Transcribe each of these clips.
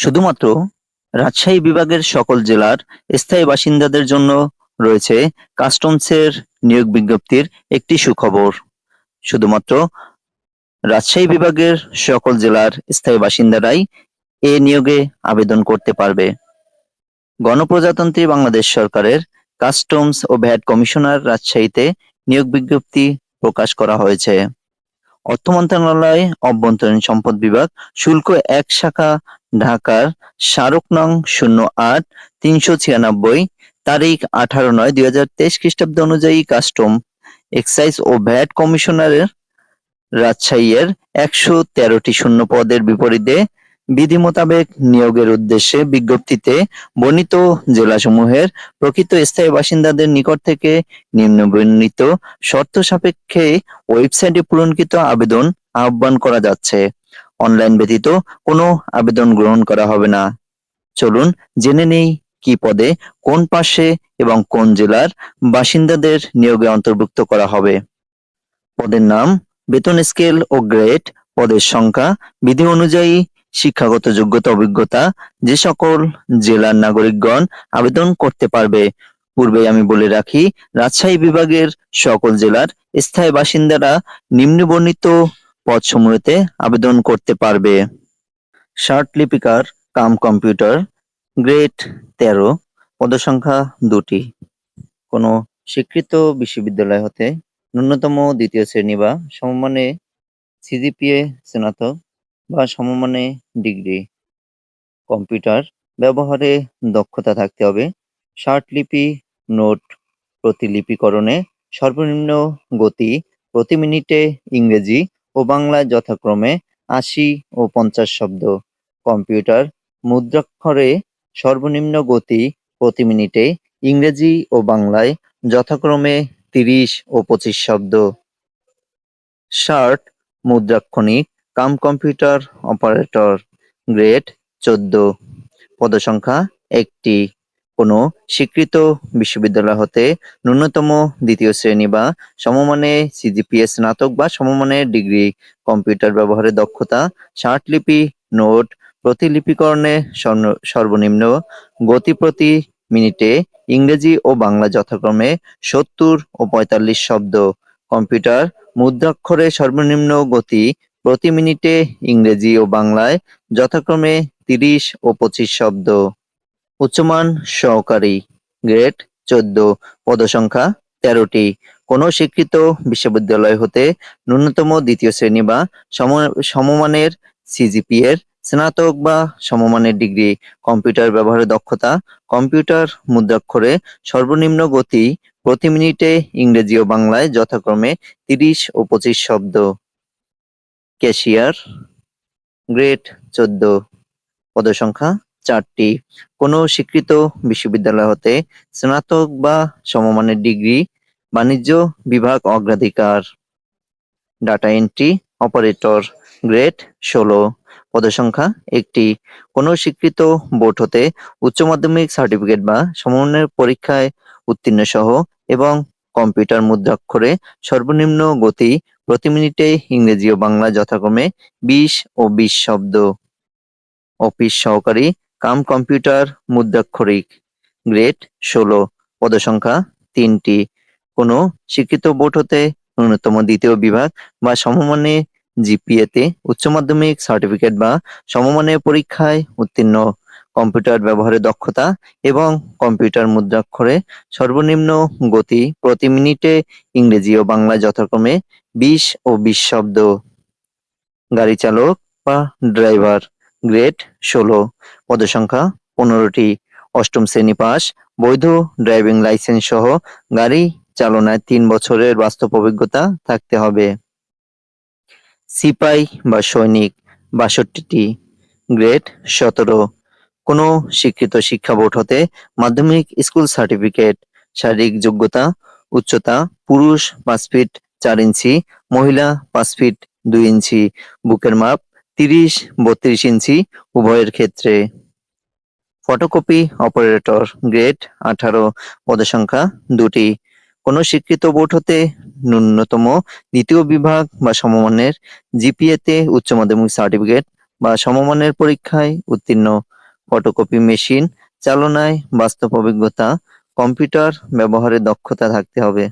শুধুমাত্র রাজশাহী বিভাগের সকল জেলার স্থায়ী বাসিন্দাদের জন্য রয়েছে কাস্টমসের নিয়োগ বিজ্ঞপ্তির একটি সুখবর। শুধুমাত্র রাজশাহী বিভাগের সকল জেলার স্থায়ী বাসিন্দারাই এ নিয়োগে আবেদন করতে পারবে। গণপ্রজাতন্ত্রী বাংলাদেশ সরকারের কাস্টমস ও ভ্যাট কমিশনার রাজশাহীতে নিয়োগ বিজ্ঞপ্তি প্রকাশ করা হয়েছে। অর্থ মন্ত্রণালয় অভ্যন্তরীণ সম্পদ বিভাগ, শুল্ক এক শাখা, ঢাকার স্মারক নং শূন্য আট, তিনশো ছিয়ানব্বই, তারিখ আঠারো নয়, দুই হাজার তেইশ খ্রিস্টাব্দ অনুযায়ী কাস্টম এক্সাইজ ও ভ্যাট কমিশনারের রাজশাহীর একশো তেরোটি শূন্য পদের বিপরীতে বিধি মোতাবেক নিয়োগের উদ্দেশ্যে বিজ্ঞপ্তিতে বর্ণিত জেলাসমূহের প্রকৃত স্থায়ী বাসিন্দাদের নিকট থেকে নিম্নবর্ণিত শর্ত সাপেক্ষে ওয়েবসাইটে পূরণকৃত আবেদন আহ্বান করা যাচ্ছে। অনলাইন ব্যতীত কোনো আবেদন গ্রহণ করা হবে না। চলুন জেনে নেই কি পদে কোন পাশে এবং কোন জেলার বাসিন্দাদের নিয়োগে অন্তর্ভুক্ত করা হবে। পদের নাম, বেতন স্কেল ও গ্রেড, পদের সংখ্যা, বিধি অনুযায়ী শিক্ষাগত যোগ্যতা, অভিজ্ঞতা যে সকল জেলার নাগরিকগণ আবেদন করতে পারবে। পূর্বে আমি বলে রাখি, রাজশাহী বিভাগের সকল জেলার স্থায়ী বাসিন্দারা নিম্নবর্ণিত পদসমূহেতে আবেদন করতে পারবে। ষাট লিপিকার কাম কম্পিউটার, গ্রেড তেরো, পদসংখ্যা দুটি। কোনো স্বীকৃত বিশ্ববিদ্যালয় হতে ন্যূনতম দ্বিতীয় শ্রেণি বা সমমানে সিজিপিএ স্নাতক বা সমমানে ডিগ্রি। কম্পিউটার ব্যবহারে দক্ষতা থাকতে হবে। ষাট লিপি নোট প্রতিলিপিকরণে সর্বনিম্ন গতি প্রতি মিনিটে ইংরেজি ও বাংলায় যথাক্রমে আশি ও পঞ্চাশ শব্দ। কম্পিউটার মুদ্রাক্ষরে সর্বনিম্ন গতি প্রতি মিনিটে ইংরেজি ও বাংলায় যথাক্রমে তিরিশ ও পঁচিশ শব্দ। ষাট মুদ্রাক্ষণিক কাম কম্পিউটার অপারেটর গ্রেড চোদ্দ। পদসংখ্যা একটি। কোনো স্বীকৃত বিশ্ববিদ্যালয় হতে ন্যূনতম দ্বিতীয় শ্রেণি বা সমমানে সিজিপিএ স্নাতক বা সমমানের ডিগ্রি কম্পিউটার ব্যবহারে দক্ষতা লিপি নোট প্রতিলিপিকরণে সর্বনিম্ন গতি প্রতি মিনিটে ইংরেজি ও বাংলা যথাক্রমে সত্তর ও পঁয়তাল্লিশ শব্দ। কম্পিউটার মুদ্রাক্ষরে সর্বনিম্ন গতি প্রতি মিনিটে ইংরেজি ও বাংলায় যথাক্রমে তিরিশ ও পঁচিশ শব্দ। উচ্চমান সহকারী, গ্রেড চোদ্দ, পদসংখ্যা তেরোটি। কোনো স্বীকৃত বিশ্ববিদ্যালয় হতে ন্যূনতম দ্বিতীয় শ্রেণি বা সম- সমমানের সিজিপিএর স্নাতক বা সমমানের ডিগ্রি, কম্পিউটার ব্যবহারে দক্ষতা, কম্পিউটার মুদ্রাক্ষরে সর্বনিম্ন গতি, প্রতি মিনিটে ইংরেজি ও বাংলায় যথাক্রমে তিরিশ ও পঁচিশ শব্দ। ক্যাশিয়ার, গ্রেড চোদ্দ পদসংখ্যা চারটি। কোনো স্বীকৃত বিশ্ববিদ্যালয় হতে স্নাতক বা সমমানের ডিগ্রি, বাণিজ্য বিভাগ অগ্রাধিকার। ডাটা এন্ট্রি অপারেটর গ্রেড ষোলো পদসংখ্যা একটি। কোনো স্বীকৃত বোর্ড হতে উচ্চ মাধ্যমিক সার্টিফিকেট বা সমমানের পরীক্ষায় উত্তীর্ণ সহ এবং কম্পিউটার মুদ্রাক্ষরে সর্বনিম্ন গতি প্রতি মিনিটে ইংরেজি ও বাংলা যথাক্রমে বিশ ও বিশ শব্দ। অফিস সহকারী, কাম কম্পিউটার, মুদ্রাক্ষরিক, গ্রেড ষোলো, পদসংখ্যা তিনটি। কোনো শিক্ষিত বোর্ড হতে ন্যূনতম দ্বিতীয় বিভাগ বা সমমানে জিপিএ তে উচ্চ মাধ্যমিক সার্টিফিকেট বা সমমানের পরীক্ষায় উত্তীর্ণ। কম্পিউটার ব্যবহারে দক্ষতা এবং কম্পিউটার মুদ্রাক্ষরে সর্বনিম্ন গতি প্রতি মিনিটে ইংরেজি ও বাংলা যথাক্রমে বিশ ও বিশ শব্দ। গাড়ি চালক বা ড্রাইভার গ্রেড ষোলো। পদসংখ্যা পনেরোটি। অষ্টম শ্রেণি পাস। বৈধ ড্রাইভিং লাইসেন্স সহ গাড়ি চালনায় তিন বছরের বাস্তব অভিজ্ঞতা থাকতে হবে। সিপাই বা সৈনিক বাষট্টিটি। গ্রেড সতেরো। কোনো স্বীকৃত শিক্ষা বোর্ড হতে মাধ্যমিক স্কুল সার্টিফিকেট, শারীরিক যোগ্যতা, উচ্চতা, পুরুষ পাঁচ ফিট চার ইঞ্চি, মহিলা পাঁচ ফিট দুই ইঞ্চি, বুকের মাপ তিরিশ, বত্রিশ ইঞ্চি উভয়ের ক্ষেত্রে। ফটোকপি অপারেটর গ্রেড আঠারো পদসংখ্যা দুটি। কোনো স্বীকৃত বোর্ড হতে ন্যূনতম দ্বিতীয় বিভাগ বা সমমানের জিপিএ তে উচ্চ মাধ্যমিক সার্টিফিকেট বা সমমানের পরীক্ষায় উত্তীর্ণ। ফটোকপি মেশিন চালনায় বাস্তব অভিজ্ঞতা, কম্পিউটার ব্যবহারে দক্ষতা থাকতে হবে।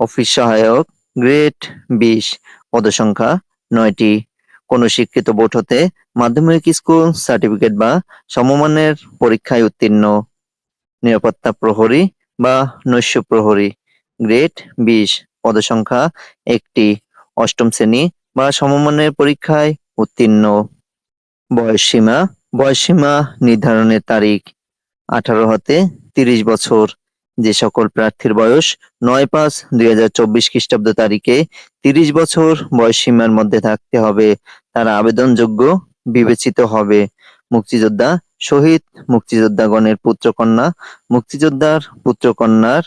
অফিস সহায়ক গ্রেড বিশ, পদসংখ্যা নয়টি। কোনো শিক্ষিত বোর্ড হতে মাধ্যমিক স্কুল সার্টিফিকেট বা সমমানের পরীক্ষায় উত্তীর্ণ। নিরাপত্তা প্রহরী বা নৈশ প্রহরী। গ্রেড বিশ, পদসংখ্যা একটি, অষ্টম শ্রেণি বা সমমানের পরীক্ষায় উত্তীর্ণ। বয়সসীমা বয়সসীমা নির্ধারণের তারিখ, আঠারো হতে তিরিশ বছর। যে সকল প্রার্থীর বয়স নয় পাঁচ দুই হাজার চব্বিশ খ্রিস্টাব্দ তারিখে তিরিশ বছর বয়সসীমার মধ্যে থাকতে হবে। তারা আবেদনযোগ্য বিবেচিত হবে। মুক্তিযোদ্ধা শহীদ মুক্তিযোদ্ধাগণের পুত্র কন্যা মুক্তিযোদ্ধার পুত্র কন্যার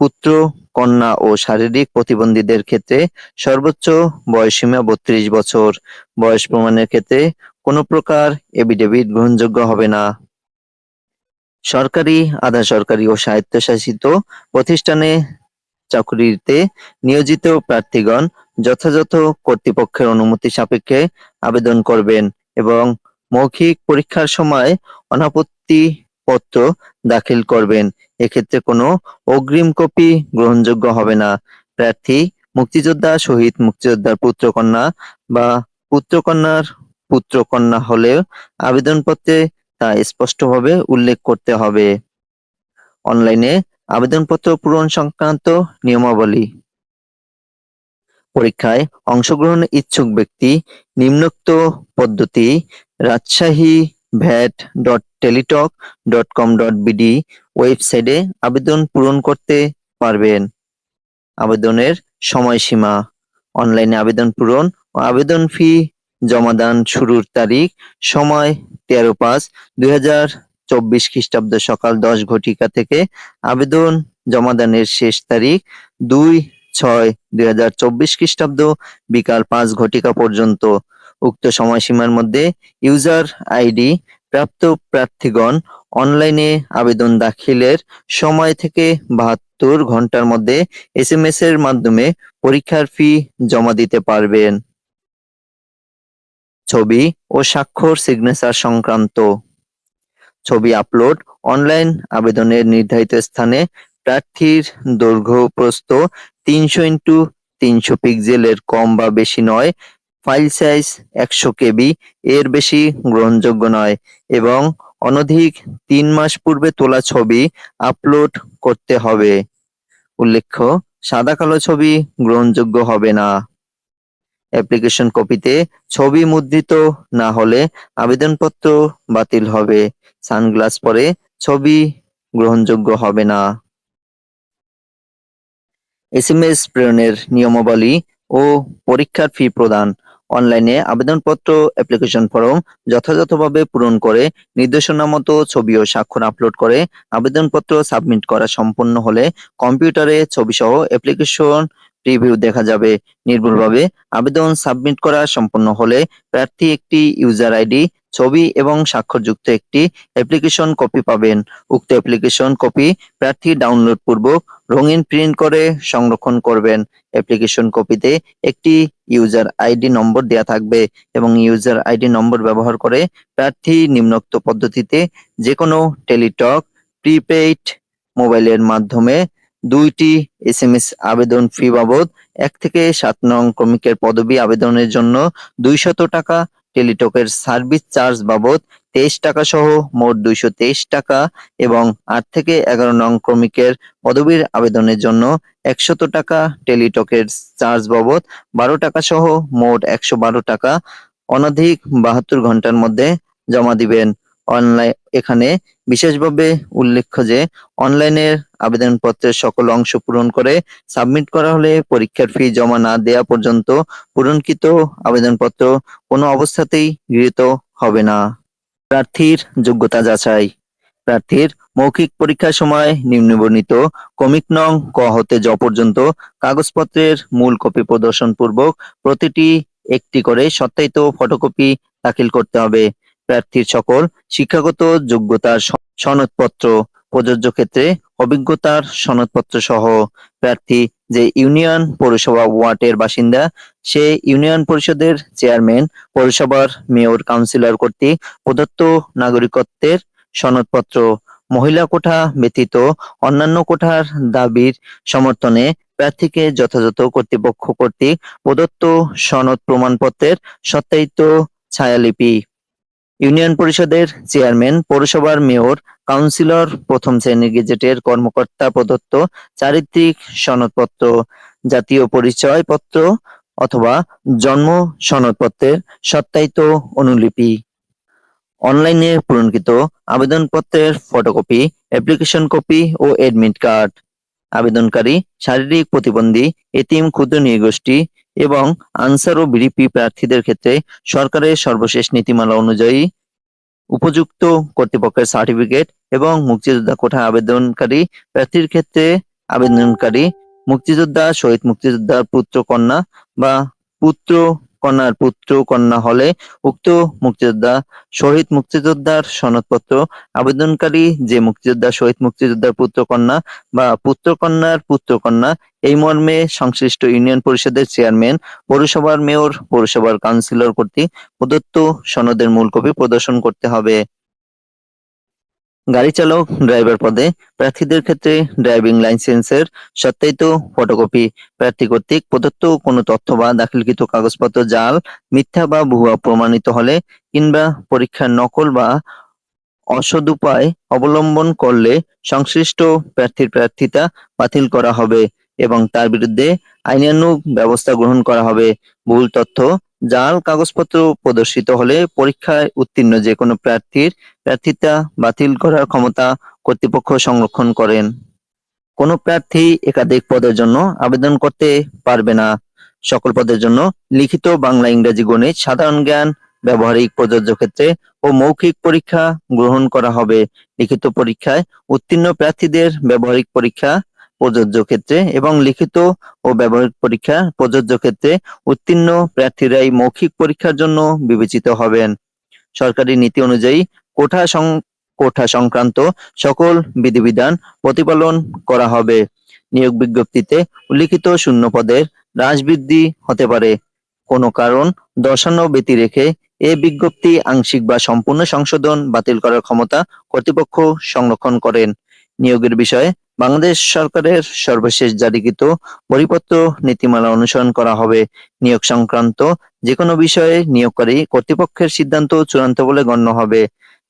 পুত্র কন্যা ও শারীরিক প্রতিবন্ধীদের ক্ষেত্রে সর্বোচ্চ বয়সসীমা বত্রিশ বছর। বয়স প্রমাণের ক্ষেত্রে কোনো প্রকার এফিডেভিট গ্রহণযোগ্য হবে না। সরকারি, আধা সরকারি ও স্বায়ত্তশাসিত প্রতিষ্ঠানে চাকুরিতে নিয়োজিত প্রার্থীগণ যথাযথ কর্তৃপক্ষের অনুমতি সাপেক্ষে আবেদন করবেন এবং মৌখিক পরীক্ষার সময় অনাপত্তি পত্র দাখিল করবেন। এক্ষেত্রে কোনো অগ্রিম কপি গ্রহণযোগ্য হবে না। প্রার্থী, মুক্তিযোদ্ধা, শহীদ মুক্তিযোদ্ধার পুত্রকন্যা বা পুত্রকন্যার পুত্রকন্যা হলেও আবেদনপত্রে তা স্পষ্টভাবে উল্লেখ করতে হবে। অনলাইনে আবেদনপত্র পূরণ সংক্রান্ত নিয়মাবলী। পরীক্ষায় অংশগ্রহণ ইচ্ছুক ব্যক্তি, নিম্নোক্ত পদ্ধতি, Rajshahi VAT dot Teletalk dot com dot BD ওয়েবসাইটে আবেদন পূরণ করতে পারবেন। আবেদনের সময়সীমা, অনলাইনে আবেদন পূরণ ও আবেদন ফি জমাদান শুরুর তারিখ, সময় তেরো পাঁচ, দুই হাজার চব্বিশ খ্রিস্টাব্দ সকাল দশ ঘটিকা থেকে আবেদন জমাদানের শেষ তারিখ, দুই ছয় দুই হাজার চব্বিশ খ্রিস্টাব্দ বিকাল পাঁচ ঘটিকা পর্যন্ত। উক্ত সময়সীমার মধ্যে ইউজার আইডি প্রাপ্ত প্রার্থীগণ অনলাইনে আবেদন দাখিলের সময় থেকে বাহাত্তর ঘণ্টার মধ্যে এসএমএস এর মাধ্যমে পরীক্ষার ফি জমা দিতে পারবেন। ছবি ও স্বাক্ষর সিগনেচার সংক্রান্ত। ছবি আপলোড অনলাইন আবেদনের নির্ধারিত স্থানে প্রার্থীর দৈর্ঘ্য প্রস্থ তিনশো ইন্টু তিনশো পিক্সেলের কম বা বেশি নয় ফাইল সাইজ একশো কেবি, এর বেশি গ্রহণযোগ্য নয় এবং অনধিক তিন মাস পূর্বে তোলা ছবি আপলোড করতে হবে। উল্লেখ্য, সাদা কালো ছবি গ্রহণযোগ্য হবে না। অ্যাপ্লিকেশন কপিতে ছবি মুদ্রিত না হলে আবেদনপত্র বাতিল হবে। সানগ্লাস পরে ছবি গ্রহণযোগ্য হবে না। এসএমএস প্রেরণের নিয়মাবলী ও পরীক্ষার ফি প্রদান। অনলাইনে আবেদনপত্র, অ্যাপ্লিকেশন ফর্ম যথাযথভাবে পূরণ করে নির্দেশনা মতো ছবি ও স্বাক্ষর আপলোড করে আবেদনপত্র সাবমিট করা সম্পন্ন হলে কম্পিউটারে ছবি সহ অ্যাপ্লিকেশন প্রিভিউ দেখা যাবে নির্ভুলভাবে। আবেদন সাবমিট করা সম্পন্ন হলে প্রার্থী একটি ইউজার আইডি ছবি এবং স্বাক্ষরযুক্ত একটি অ্যাপ্লিকেশন কপি পাবেন। উক্ত অ্যাপ্লিকেশন কপি প্রার্থী ডাউনলোড পূর্বক রঙিন প্রিন্ট করে সংরক্ষণ করবেন। অ্যাপ্লিকেশন কপিতে একটি ইউজার আইডি নম্বর দেয়া থাকবে এবং ইউজার আইডি নম্বর ব্যবহার করে প্রার্থী নিম্নোক্ত পদ্ধতিতে যে কোনো টেলিটক প্রিপেইড মোবাইলের মাধ্যমে দুইটি এসএমএস আবেদন ফি বাবদ এক থেকে সাত নং ক্রমিকের পদবি আবেদনের জন্য দুইশত টাকা, টেলিটকের সার্ভিস চার্জ বাবদ তেইশ টাকা সহ মোট দুইশো তেইশ টাকা এবং আট থেকে এগারো নং ক্রমিকের পদবীর আবেদনের জন্য একশত টাকা, টেলিটকের চার্জ বাবদ বারো টাকা সহ মোট একশো বারো টাকা। অনধিক বাহাত্তর ঘণ্টার মধ্যে জমা দিবেন। অনলাইন এখানে বিশেষভাবে উল্লেখ্য যে অনলাইনের আবেদনপত্রের সকল অংশ পূরণ করে সাবমিট করা হলে পরীক্ষার ফি জমা না দেয়া পর্যন্ত পূরণকৃত আবেদনপত্র কোনো অবস্থাতেই গৃহীত হবে না। প্রার্থীর যোগ্যতা যাচাই। প্রার্থীর মৌখিক পরীক্ষার সময় নিম্নবর্ণিত কমিক নং ক হতে জ পর্যন্ত কাগজপত্রের মূল কপি প্রদর্শন পূর্বক প্রতিটি একটি করে সত্যায়িত ফটোকপি দাখিল করতে হবে। প্রার্থীর সকল শিক্ষাগত যোগ্যতার সনদপত্র, প্রযোজ্য ক্ষেত্রে অভিজ্ঞতার সনদপত্র সহ প্রার্থী যে ইউনিয়ন পৌরসভা ওয়ার্ডের বাসিন্দা, সে ইউনিয়ন পরিষদের চেয়ারম্যান, পৌরসভার মেয়র, কাউন্সিলর কর্তৃক প্রদত্ত নাগরিকত্বের সনদপত্র, মহিলা কোঠা ব্যতীত অন্যান্য কোঠার দাবির সমর্থনে প্রার্থীকে যথাযথ কর্তৃপক্ষ কর্তৃক প্রদত্ত সনদ প্রমাণপত্রের সত্যায়িত ছায়ালিপি ইউনিয়ন পরিষদের চেয়ারম্যান, পৌরসভার মেয়র, কাউন্সিলর, প্রথম শ্রেণির গেজেটের কর্মকর্তা প্রদত্ত চারিত্রিক সনদপত্র, জাতীয় পরিচয়পত্র অথবা জন্ম সনদপত্রের সত্যায়িত অনুলিপি। অনলাইনে পূরণকৃত আবেদনপত্রের ফটোকপি, অ্যাপ্লিকেশন কপি ও এডমিট কার্ড। আবেদনকারী শারীরিক প্রতিবন্ধী, এতিম, ক্ষুদ্র নৃগোষ্ঠী এবং আনসার ও বিডিপি প্রার্থীদের ক্ষেত্রে সরকারের সর্বশেষ নীতিমালা অনুযায়ী উপযুক্ত কর্তৃপক্ষের সার্টিফিকেট এবং মুক্তিযোদ্ধা কোঠা আবেদনকারী প্রার্থীর ক্ষেত্রে আবেদনকারী মুক্তিযোদ্ধা, শহীদ মুক্তিযোদ্ধার পুত্র, কন্যা বা পুত্র কন্যার পুত্র কন্যা হলে উক্ত মুক্তিযোদ্ধা, শহীদ মুক্তিযোদ্ধার সনদপত্র, আবেদনকারী যে মুক্তিযোদ্ধা, শহীদ মুক্তিযোদ্ধার পুত্র কন্যা বা পুত্র কন্যার পুত্র কন্যা, এই মর্মে সংশ্লিষ্ট ইউনিয়ন পরিষদের চেয়ারম্যান, পৌরসভার মেয়র, পৌরসভার কাউন্সিলর কর্তৃক প্রদত্ত সনদের মূল কপি প্রদর্শন করতে হবে। গাড়ি চালক, ড্রাইভার পদে প্রার্থীদের ক্ষেত্রে ড্রাইভিং লাইসেন্সের সত্যায়িত ফটোকপি। প্রার্থী কর্তৃক প্রদত্ত কোনো তথ্য বা দাখিলকৃত কাগজপত্র, জাল, মিথ্যা বা ভুয়া প্রমাণিত হলে কিংবা পরীক্ষার নকল বা অসদুপায় অবলম্বন করলে সংশ্লিষ্ট প্রার্থীর প্রার্থিতা বাতিল করা হবে এবং তার বিরুদ্ধে আইনানুগ ব্যবস্থা গ্রহণ করা হবে। ভুল তথ্য জাল কাগজপত্র প্রদর্শিত হলে পরীক্ষায় উত্তীর্ণ যে কোনো প্রার্থীর প্রার্থিতা বাতিল করার ক্ষমতা কর্তৃপক্ষ সংরক্ষণ করেন। কোনো প্রার্থী একাধিক পদের জন্য আবেদন করতে পারবে না। সকল পদের জন্য লিখিত বাংলা ইংরেজি গণিত, সাধারণ জ্ঞান, ব্যবহারিক প্রযোজ্য ক্ষেত্রে ও মৌখিক পরীক্ষা গ্রহণ করা হবে। লিখিত পরীক্ষায় উত্তীর্ণ প্রার্থীদের ব্যবহারিক পরীক্ষা প্রযোজ্য ক্ষেত্রে এবং লিখিত ও ব্যবহারিক পরীক্ষা প্রযোজ্য ক্ষেত্রে উত্তীর্ণ প্রার্থীরাই মৌখিক পরীক্ষার জন্য বিবেচিত হবেন। সরকারি নীতি অনুযায়ী কোঠা কোঠা সংক্রান্ত সকল বিধিবিধান প্রতিপালন করা হবে। নিয়োগ বিজ্ঞপ্তিতে উল্লিখিত শূন্য পদের হ্রাস বৃদ্ধি হতে পারে। কোনো কারণ দর্শানো ব্যতি রেখে এ বিজ্ঞপ্তি আংশিক বা সম্পূর্ণ সংশোধন বাতিল করার ক্ষমতা কর্তৃপক্ষ সংরক্ষণ করেন। নিয়োগের বিষয়ে বাংলাদেশ সরকারের সর্বশেষ জারিকৃত পরিপত্র নীতিমালা অনুসরণ করা হবে। নিয়োগ সংক্রান্ত যে কোনো বিষয়ে নিয়োগকারী কর্তৃপক্ষের সিদ্ধান্ত চূড়ান্ত বলে গণ্য হবে।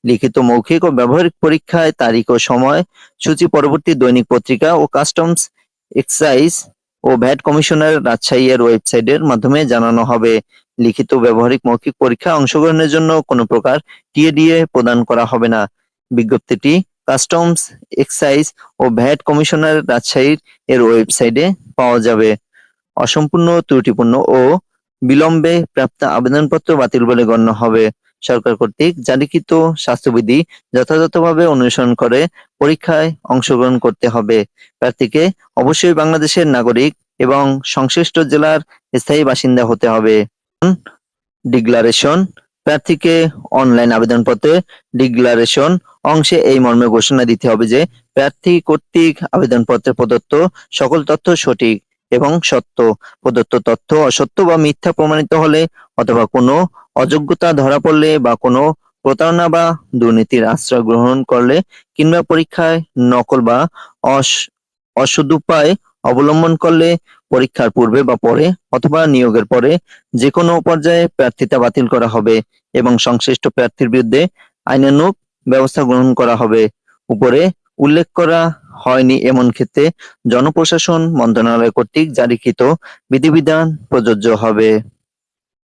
লিখিত মৌখিক ও ব্যবহারিক পরীক্ষায় তারিখ ও সময়, সূচি পরবর্তী দৈনিক পত্রিকা ও কাস্টমস এক্সাইজ ও ভ্যাট কমিশনের রাজশাহী এর ওয়েবসাইটের মাধ্যমে জানানো হবে। লিখিত ব্যবহারিক মৌখিক পরীক্ষা অংশগ্রহণের জন্য কোনো প্রকার টিএডিএ প্রদান করা হবে না। বিজ্ঞপ্তিটি কাস্টমস, এক্সাইজ ও ভ্যাট কমিশনার রাজশাহীর এর ওয়েবসাইটে পাওয়া যাবে। অসম্পূর্ণ, ত্রুটিপূর্ণ ও বিলম্বে প্রাপ্ত আবেদনপত্র বাতিল বলে গণ্য হবে। সরকার কর্তৃক জারিকৃত স্বাস্থ্যবিধি যথাযথভাবে অনুসরণ করে পরীক্ষায় অংশগ্রহণ করতে হবে। প্রার্থীকে অবশ্যই বাংলাদেশের নাগরিক এবং সংশ্লিষ্ট জেলার স্থায়ী বাসিন্দা হতে হবে। ডিক্লারেশন, প্রার্থীকে অনলাইন আবেদনপত্রে ডিক্লারেশন অংশে এই মর্মে ঘোষণা দিতে হবে যে, প্রার্থী কর্তৃক আবেদনপত্রে প্রদত্ত সকল তথ্য সঠিক এবং সত্য। প্রদত্ত তথ্য অসত্য বা মিথ্যা প্রমাণিত হলে অথবা কোনো অযোগ্যতা ধরা পড়লে বা কোনো প্রতারণা বা দুর্নীতির আশ্রয় গ্রহণ করলে কিংবা পরীক্ষায় নকল বা অস- অসদুপায় অবলম্বন করলে পরীক্ষার পূর্বে বা পরে অথবা নিয়োগের পরে যে কোনো পর্যায়ে প্রার্থিতা বাতিল করা হবে এবং সংশ্লিষ্ট প্রার্থীর বিরুদ্ধে আইনানুগ ব্যবস্থা গ্রহণ করা হবে। উপরে উল্লেখ করা হয়নি এমন ক্ষেত্রে জনপ্রশাসন মন্ত্রণালয় কর্তৃক জারিকৃত বিধিবিধান প্রযোজ্য হবে।